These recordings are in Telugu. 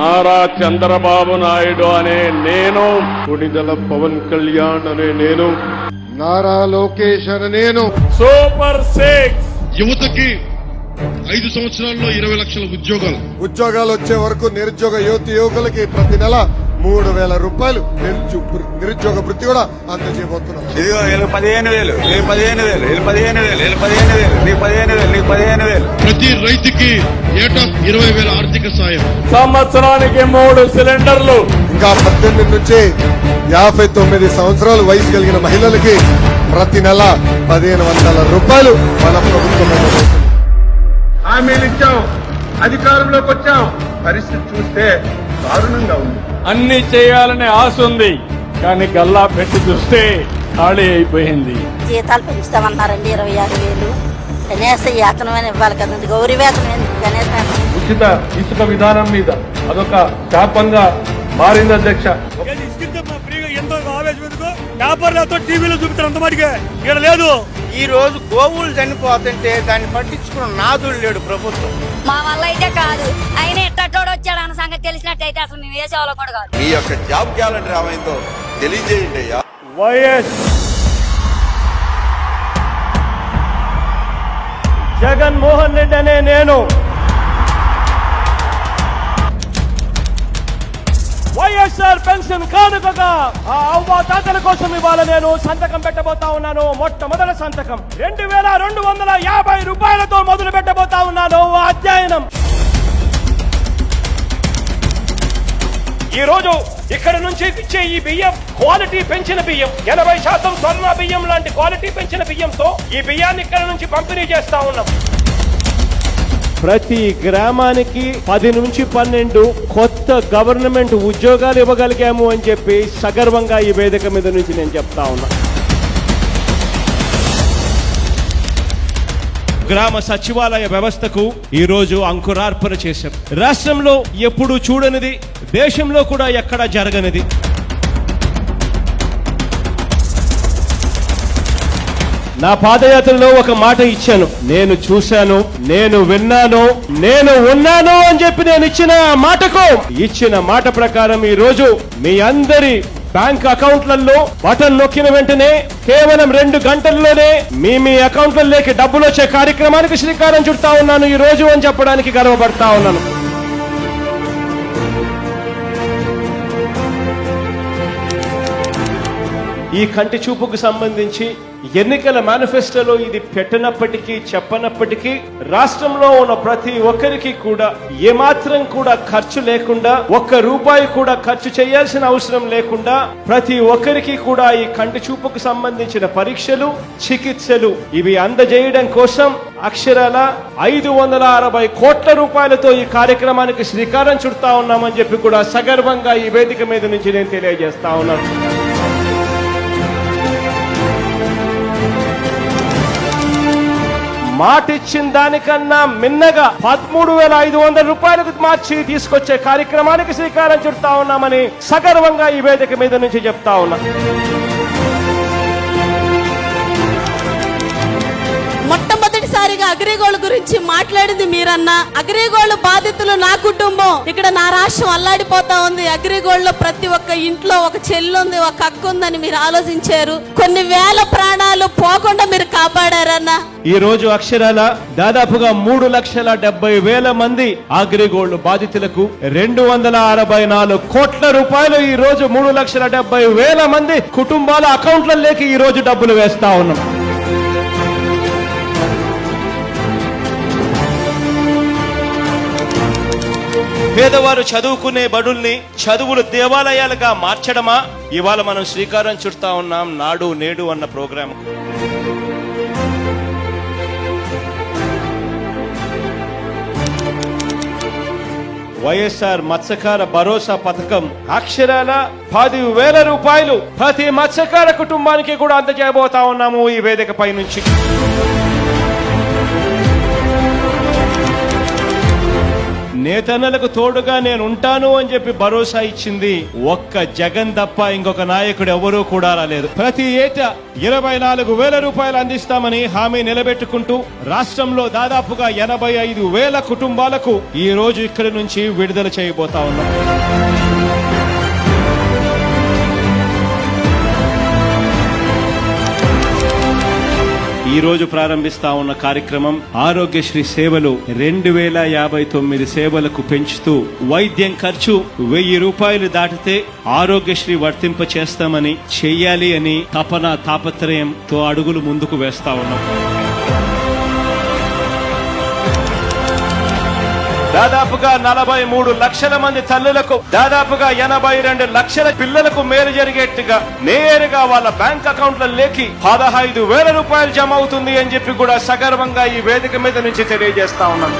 నారా చంద్రబాబు నాయుడు అనే నేను కొణిదల పవన్ కళ్యాణ్ అనే నేను. నారా లోకేష్ అనే నేను. Super six. యువతకి ఐదు సంవత్సరాల్లో ఇరవై లక్షల ఉద్యోగాలు. ఉద్యోగాలు వచ్చే వరకు నిరుద్యోగ యువతి యువకులకి ప్రతి నెల మూడు వేల రూపాయలు నిరుద్యో- నిరుద్యోగ వృత్తి కూడా అందజేయబోతున్నాం. ఇదిగో వీళ్ళు పదిహేను వేలు వీళ్ళు పదిహేను వేలు వీళ్ళు పదిహేను వేలు వీళ్ళు పదిహేను వేలు నీకు పదిహేను వేలు నీకు పదిహేను వేలు. ప్రతి రైతుకి ఏటా ఇరవై వేల ఆర్థిక సాయం. సంవత్సరానికి మూడు సిలిండర్లు. ఇంకా పద్దెనిమిది నుంచి యాభై తొమ్మిది సంవత్సరాలు వయసు కలిగిన మహిళలకి ప్రతి నెల పదిహేను వందల రూపాయలు మన ప్రభుత్వం. హామీలు ఇచ్చాం అధికారంలోకి వచ్చాం. పరిస్థితి చూస్తే దారుణంగా ఉంది. అన్ని చేయాలనే ఆశ ఉంది కానీ గల్లా పెట్టి చూస్తే ఖాళీ అయిపోయింది. జీతాలు పెంచుతామన్నారండి ఇరవై ఆరు వేలు. కనీస వేతనమైన ఇవ్వాలి కదండి గౌరీ వేతనం కనీస వేతనం ఉచిత ఇసుక విధానం మీద అదొక శాపంగా మారింది అధ్యక్ష. ఎంతో ఆవేశం ఎందుకు? పేపర్లతో టీవీలో చూపుతారు అంత మటుకే. ఇక్కడ లేదు. ఈ రోజు గోవులు చనిపోతుంటే దాన్ని పట్టించుకున్న నాదుడు లేడు ప్రభుత్వం. మా వల్ల అయితే కాదు. ఆయన ఎట్టోడు వచ్చాడు అన్న సంగతి తెలిసినట్టయితే అసలు మేము వేసేవాళ్ళం కూడా కాదు. మీ యొక్క జాబ్ క్యాలెండర్ ఏమైందో తెలియజేయండి అయ్యా. వైఎస్ జగన్మోహన్ రెడ్డి అనే నేను వైఎస్ఆర్ పెన్షన్ కానుకగా ఆ అవ్వ తాతల కోసం ఇవాళ నేను సంతకం పెట్టబోతా ఉన్నాను. మొట్టమొదటి సంతకం. రెండు వేల రెండు వందల యాభై రూపాయలతో మొదలు పెట్టబోతా ఉన్నాను అధ్యయనం. ఈ రోజు ఇక్కడ నుంచి ఇచ్చే ఈ బియ్యం క్వాలిటీ పెంచిన బియ్యం ఎనభై శాతం స్వర్ణ బియ్యం లాంటి క్వాలిటీ పెంచిన బియ్యంతో ఈ బియ్యాన్ని ఇక్కడ నుంచి పంపిణీ చేస్తా ఉన్నాం. ప్రతి గ్రామానికి పది నుంచి పన్నెండు కొత్త గవర్నమెంట్ ఉద్యోగాలు ఇవ్వగలిగాము అని చెప్పి సగర్వంగా ఈ వేదిక మీద నుంచి నేను చెప్తా ఉన్నా. గ్రామ సచివాలయ వ్యవస్థకు ఈ రోజు అంకురార్పణ చేశాం. రాష్ట్రంలో ఎప్పుడు చూడనిది దేశంలో కూడా ఎక్కడా జరగనిది. నా పాదయాత్రలో ఒక మాట ఇచ్చాను. నేను చూశాను నేను విన్నాను నేను ఉన్నాను అని చెప్పి నేను ఇచ్చిన మాటకు ఇచ్చిన మాట ప్రకారం ఈ రోజు మీ అందరి బ్యాంక్ అకౌంట్లలో బటన్ నొక్కిన వెంటనే కేవలం రెండు గంటల్లోనే మీ మీ అకౌంట్లలోకి డబ్బులు వచ్చే కార్యక్రమానికి శ్రీకారం చుడతా ఉన్నాను ఈ రోజు అని చెప్పడానికి గర్వపడతా ఉన్నాను. ఈ కంటి చూపుకు సంబంధించి ఎన్నికల మేనిఫెస్టోలో ఇది పెట్టనప్పటికీ చెప్పనప్పటికీ రాష్ట్రంలో ఉన్న ప్రతి ఒక్కరికి కూడా ఏమాత్రం కూడా ఖర్చు లేకుండా ఒక్క రూపాయి కూడా ఖర్చు చేయాల్సిన అవసరం లేకుండా ప్రతి ఒక్కరికి కూడా ఈ కంటి చూపుకు సంబంధించిన పరీక్షలు చికిత్సలు ఇవి అందజేయడం కోసం అక్షరాల ఐదు వందల అరవై కోట్ల రూపాయలతో ఈ కార్యక్రమానికి శ్రీకారం చుడతా ఉన్నామని చెప్పి కూడా సగర్వంగా ఈ వేదిక మీద నుంచి నేను తెలియజేస్తా ఉన్నాను. మాట ఇచ్చిన దానికన్నా మిన్నగా పదమూడు వేల ఐదు వందల రూపాయలకు మార్చి తీసుకొచ్చే కార్యక్రమానికి శ్రీకారం చుడతా ఉన్నామని సగర్వంగా ఈ వేదిక మీద నుంచి చెప్తా ఉన్నా. మొట్టమొదటిసారిగా అగ్రిగోల్డ్ గురించి మాట్లాడింది మీరన్నా. అగ్రిగోల్డ్ బాధితులు నా కుటుంబం. ఇక్కడ నా రాష్ట్రం అల్లాడిపోతా ఉంది. అగ్రిగోల్డ్లో ప్రతి ఒక్క ఇంట్లో ఒక చెల్లి ఉంది ఒక అక్క ఉందని మీరు ఆలోచించారు. కొన్ని వేల ప్రాణాలు పోకుండా మీరు కాపాడారన్నా. ఈ రోజు అక్షరాల దాదాపుగా మూడు లక్షల డెబ్బై వేల మంది అగ్రిగోల్డ్ బాధితులకు రెండు వందల అరవై నాలుగు కోట్ల రూపాయలు ఈ రోజు మూడు లక్షల డెబ్బై వేల మంది కుటుంబాల అకౌంట్లలోకి ఈ రోజు డబ్బులు వేస్తా ఉన్నాం. పేదవారు చదువుకునే బడుల్ని చదువులు దేవాలయాలుగా మార్చడమా? ఇవాళ మనం శ్రీకారం చుడతా ఉన్నాం నాడు నేడు అన్న ప్రోగ్రాం వైఎస్ఆర్ మత్స్యకార భరోసా పథకం అక్షరాల పది వేల రూపాయలు ప్రతి మత్స్యకార కుటుంబానికి కూడా అందజేయబోతా ఉన్నాము ఈ వేదిక పై నుంచి. నేతన్నలకు తోడుగా నేను ఉంటాను అని చెప్పి భరోసా ఇచ్చింది ఒక్క జగన్ తప్ప ఇంకొక నాయకుడు ఎవరూ కూడా రాలేదు. ప్రతి ఏటా ఇరవై నాలుగు వేల రూపాయలు అందిస్తామని హామీ నిలబెట్టుకుంటూ రాష్ట్రంలో దాదాపుగా ఎనభై ఐదు వేల కుటుంబాలకు ఈ రోజు ఇక్కడి నుంచి విడుదల చేయబోతా ఉన్నాం. ఈ రోజు ప్రారంభిస్తా ఉన్న కార్యక్రమం ఆరోగ్యశ్రీ సేవలు రెండు వేల యాభై తొమ్మిది సేవలకు పెంచుతూ వైద్యం ఖర్చు వెయ్యి రూపాయలు దాటితే ఆరోగ్యశ్రీ వర్తింప చేస్తామని చెయ్యాలి అని తపన తాపత్రయంతో అడుగులు ముందుకు వేస్తా ఉన్నాం. దాదాపుగా నలభై మూడు లక్షల మంది తల్లులకు దాదాపుగా ఎనభై రెండు లక్షల పిల్లలకు మేలు జరిగేట్టుగా నేరుగా వాళ్ళ బ్యాంక్ అకౌంట్లలోకి పదహైదు వేల రూపాయలు జమ అవుతుంది అని చెప్పి కూడా సగర్వంగా ఈ వేదిక మీద నుంచి తెలియజేస్తా ఉన్నాం.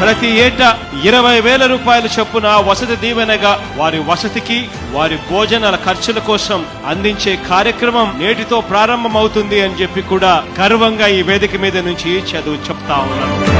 ప్రతి ఏటా ఇరవై వేల రూపాయల చొప్పున వసతి దీవెనగా వారి వసతికి వారి భోజనాల ఖర్చుల కోసం అందించే కార్యక్రమం నేటితో ప్రారంభమవుతుంది అని చెప్పి కూడా గర్వంగా ఈ వేదిక మీద నుంచి చదువు చెప్తా ఉన్నాను